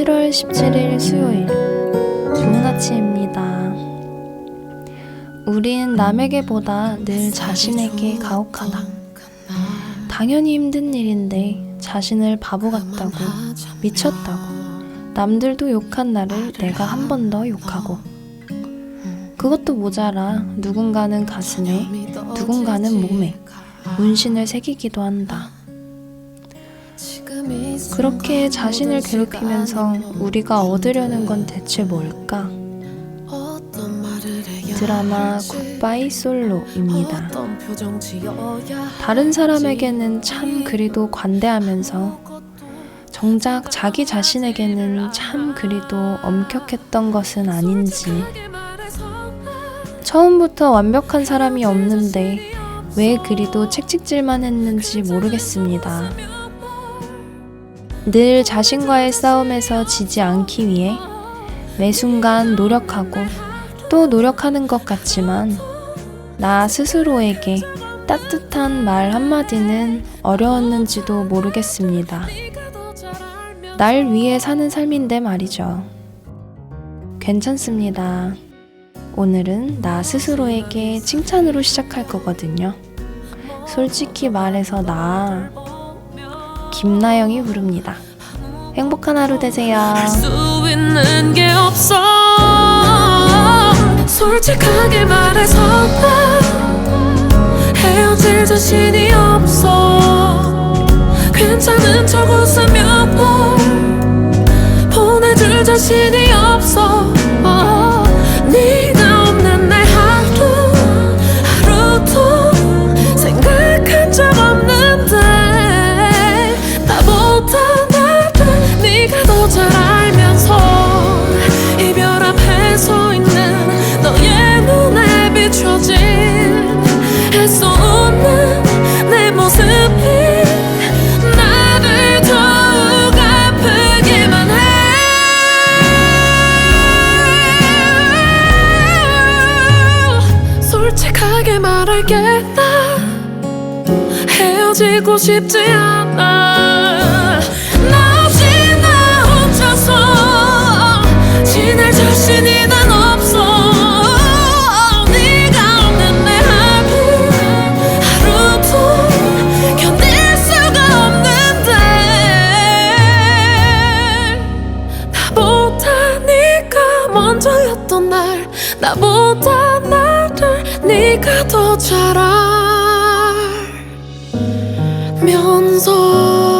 7월 17일 수요일 좋은 아침입니다. 우린 남에게보다 늘 자신에게 가혹하다. 당연히 힘든 일인데 자신을 바보 같다고 미쳤다고 남들도 욕한 나를 내가 한 번 더 욕하고 그것도 모자라 누군가는 가슴에 누군가는 몸에 문신을 새기기도 한다. 그렇게 자신을 괴롭히면서 우리가 얻으려는 건 대체 뭘까? 드라마 굿바이 솔로입니다. 다른 사람에게는 참 그리도 관대하면서 정작 자기 자신에게는 참 그리도 엄격했던 것은 아닌지 처음부터 완벽한 사람이 없는데 왜 그리도 책찍질만 했는지 모르겠습니다. 늘 자신과의 싸움에서 지지 않기 위해 매 순간 노력하고 또 노력하는 것 같지만 나 스스로에게 따뜻한 말 한마디는 어려웠는지도 모르겠습니다. 날 위해 사는 삶인데 말이죠. 괜찮습니다. 오늘은 나 스스로에게 칭찬으로 시작할 거거든요. 솔직히 말해서 나 김나영이 부릅니다. 행복한 하루 되세요. 솔직하게 말해서 나 헤어질 자신이 없어 괜찮은 척 웃으며 널 보내줄 자신이 없어 어, 할수 없는 내 모습이 나를 더욱 아프게만 해. 솔직하게 말할게. 나 헤어지고 싶지 않아 나보다 나를 네가 더 잘 알면서